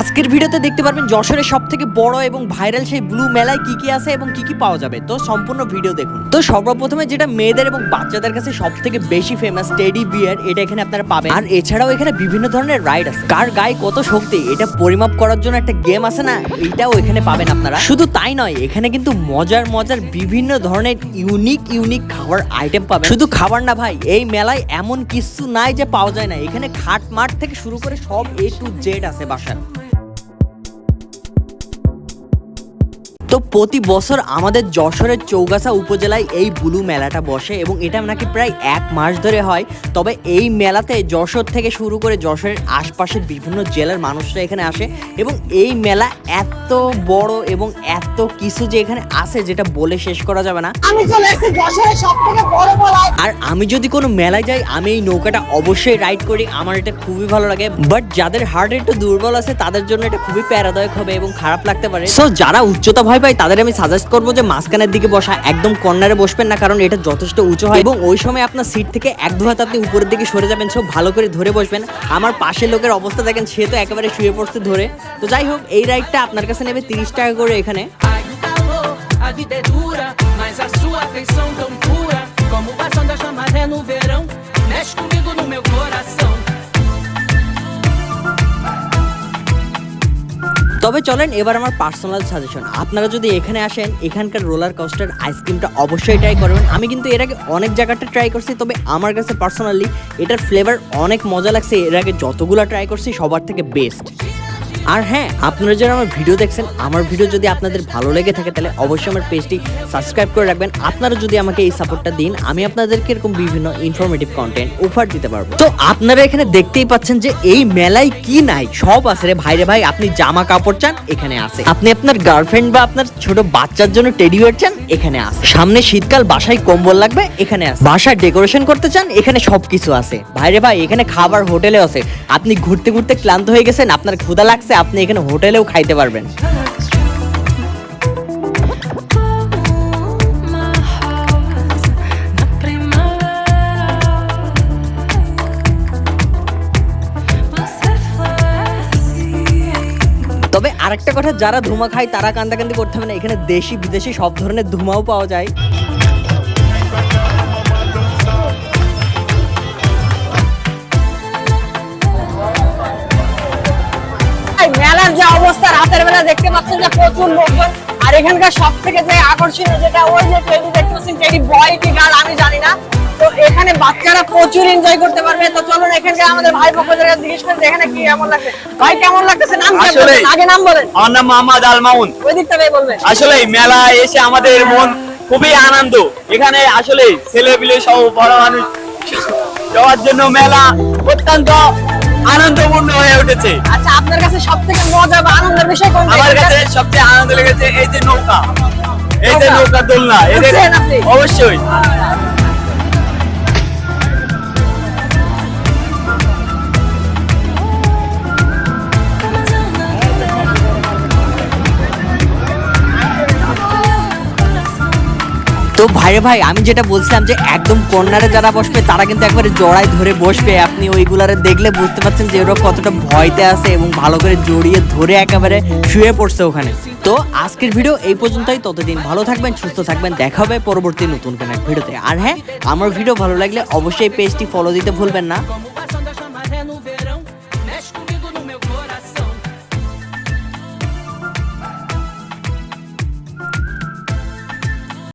আজকের ভিডিওতে দেখতে পারবেন যশোরের সব থেকে বড় এবং ভাইরাল সেই ব্লু মেলায় কি কি আছে এবং কি কি পাওয়া যাবে। তো সম্পূর্ণ ভিডিও দেখুন। তো সর্বপ্রথমে যেটা মেয়েদের এবং বাচ্চাদের কাছে সব থেকে বেশি ফেমাস টেডি বিয়ার এটা এখানে আপনারা পাবেন। আর এছাড়াও এখানে বিভিন্ন ধরনের রাইড আছে। কার গায়ে কত শক্তি, এটা পরিমাপ করার জন্য একটা গেম আছে না? এটাও এখানে পাবেন আপনারা। শুধু তাই নয়, এখানে কিন্তু মজার মজার বিভিন্ন ধরনের ইউনিক ইউনিক খাবার আইটেম পাবেন। শুধু খাবার না ভাই, এই মেলায় এমন কিছু নাই যে পাওয়া যায় না। এখানে খাট মাঠ থেকে শুরু করে সব এ টু জেড আছে বাসার। তো প্রতি বছর আমাদের যশোরের চৌগাছা উপজেলায় এই বুলু মেলাটা বসে এবং এটা নাকি প্রায় এক মাস ধরে হয়। তবে এই মেলাতে যশোর থেকে শুরু করে যশোরের আশপাশের বিভিন্ন জেলার মানুষরা এখানে আসে এবং এই মেলা এত বড় এবং এত কিছু যে এখানে আছে যেটা বলে শেষ করা যাবে না। আর আমি যদি কোনো মেলায় যাই আমি এই নৌকাটা অবশ্যই রাইড করি। আমার এটা খুবই ভালো লাগে। বাট যাদের হার্ট একটু দুর্বল আছে তাদের জন্য এটা খুবই প্যারাদায়ক হবে এবং খারাপ লাগতে পারে। সো যারা উচ্চতা ভয় পায় তাদের আমি সাজেস্ট করব যে মাঝখানের দিকে বসা একদম কর্নারে বসবেন না কারণ এটা যথেষ্ট উঁচু হয়। এবং ওই সময় আপনার সিট থেকে এক দু হাত আপনি উপরের দিকে সরে যাবেন সব ভালো করে ধরে বসবেন। আমার পাশের লোকের অবস্থা দেখেন সে তো একেবারে শুয়ে পড়ছে ধরে। তো যাই হোক এই রাইডটা আপনার কাছে নেবে তিরিশ টাকা করে এখানে। A vida é dura, mas a sua afeição tão pura, como o bastão da chamaré no verão, mexe comigo no meu coração. তবে চলেন এবার আমার পার্সোনাল সাজেশন আপনারা যদি এখানে আসেন এখানকার রোলার কোস্টার আইসক্রিমটা অবশ্যই ট্রাই করবেন। আমি কিন্তু এর আগে অনেক জায়গাটা ট্রাই করছি তবে আমার কাছে পার্সোনালি এটার ফ্লেভার অনেক মজা লাগছে। এর আগে যতগুলো ট্রাই করছি সবার থেকে বেস্ট আর হ্যাঁ আপনারা যারা আমার ভিডিও দেখছেন, আমার ভিডিও যদি আপনাদের ভালো লেগে থাকে, তাহলে অবশ্যই আমার পেজটি সাবস্ক্রাইব করে রাখবেন। আপনারা যদি আমাকে এই সাপোর্টটা দিন, আমি আপনাদেরকে এরকম বিভিন্ন ইনফরমেটিভ কন্টেন্ট উপহার দিতে পারব। তো আপনারা এখানে দেখতেই পাচ্ছেন যে এই মেলায় কি নাই, সব আছে রে। ভাইরে ভাই, আপনি জামা কাপড় চান, এখানে আছে। আপনি আপনার গার্লফ্রেন্ড বা আপনার ছোট বাচ্চার জন্য টেডি ওয়ার চান এখানে আছে। সামনে শীতকাল, বাসায় কম্বল লাগবে, এখানে আছে। বাসায় ডেকোরেশন করতে চান, এখানে সবকিছু আছে। ভাইরে ভাই, এখানে খাবার হোটেলে আছে। আপনি ঘুরতে ঘুরতে ক্লান্ত হয়ে গেছেন, আপনার ক্ষুধা লাগছে, আপনি এখানে হোটেলেও খাইতে পারবেন। আরেকটা কথা, যারা ধুমা খায় তারা কান্দাকান্দি করতে হবে না। এখানে দেশি, বিদেশি সব ধরনের ধুমাও পাওয়া যায়। মেলার যে অবস্থা, রাতের বেলা দেখতে পাচ্ছেন যে প্রচুর লোকজন। আর এখানকার সব থেকে যে আকর্ষণীয় যেটা, ওই যে দেখতেছেন টেডি বয় কি আমি জানি না। তো এখানে বাচ্চারা প্রচুর এনজয় করতে পারবে। তো চলুন এখানকার আমাদের ভাই পক্ষদের কাছে জিজ্ঞেস করি যে এখানে কি কেমন লাগছে? ভাই কেমন লাগতেছে? নাম কি আগে নাম বলেন। আমার নাম মোহাম্মদ আল মামুন ওই দিকটা বলবেন। আসলে মেলায় এসে আমাদের মন খুবই আনন্দ। এখানে আসলে ছেলে পিলে সহ বড় মানুষ সবার জন্য মেলা অত্যন্ত আনন্দপূর্ণ হয়ে উঠেছে। আচ্ছা আপনার কাছে সব থেকে মজা বা আনন্দের বিষয় কোনটা? আমার কাছে সবচেয়ে আনন্দ লেগেছে এই যে নৌকা। এই যে নৌকা? দোলনা। অবশ্যই। তো ভাই ভাই, আমি যেটা বলছিলাম যে একদম কর্নারে যারা বসবে, তারা কিন্তু একবারে জড়ায় ধরে বসবে। আপনি ওইগুলারে দেখলে বুঝতে পারছেন যে ওরা কতটা ভয়তে আছে এবং ভালো করে জড়িয়ে ধরে একেবারে শুয়ে পড়ছে ওখানে। তো আজকের ভিডিও এই পর্যন্তই। ততদিন ভালো থাকবেন, সুস্থ থাকবেন। দেখা হবে পরবর্তী নতুন কোনো এক ভিডিওতে। আর হ্যাঁ আমার ভিডিও ভালো লাগলে অবশ্যই পেজটি ফলো দিতে ভুলবেন না।